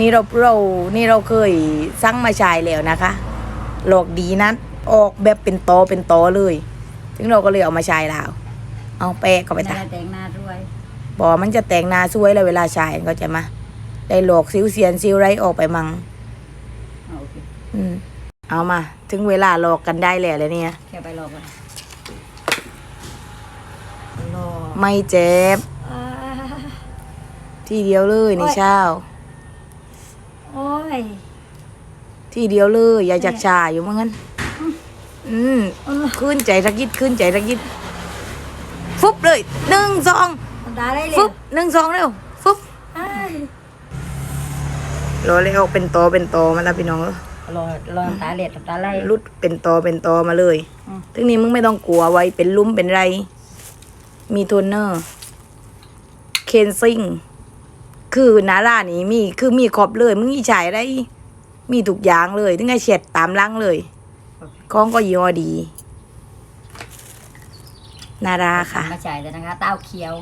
นี่เราเรานี่เราเคยสั่งมาใช้แล้วนะคะหลอกดีนะออกแบบเป็นตอเป็นตอเลยถึงเราก็เลยเอามาใช้แล้วเอาแปะก็ไปไม่ตาได้แต่งหน้าด้วยบอกมันจะแต่งหนาสวยแล้วเวลาใช้ก็จะมาได้หลอกซิวเซียนซิวไรออกไปมังเอาโอเคอืมเอามา ถึงเวลาหลอกกันได้แล้วเลยเนี่ยแค่ไปรอก่อนรอไม่เจ็บอ่าทีเดียวเลยในโอ๊ยเช้า โอ้ย ทีเดียวเลยอย่าจักชาอยู่มั้งงั้น อืมเออขึ้นใจรักยิดขึ้นใจรักยิดฟุบเลยหนึ่งสองมันได้เลยฟุบหนึ่งสองเร็วฟุบอ้ายรอเลยออกเป็นตอเป็นตอมาแล้วพี่น้องเอ้ยรอรอน้ำตาเล็ดน้ำตาไหลรุดเป็นตอเป็นตอมาเลยอืมทีนี้มึงไม่ต้องกลัวไว้เป็นลุ่มเป็นไร มีโทนเนอร์ เคนซิง คือนารานี่มีคือมีครบเลย มึงมีฉายได้มีทุกอย่างเลยถึงไงเฉียดตามลังเลยของก็ยี่ห้อดี นาราค่ะ มาจ่ายเลยนะคะ เต้าเคียว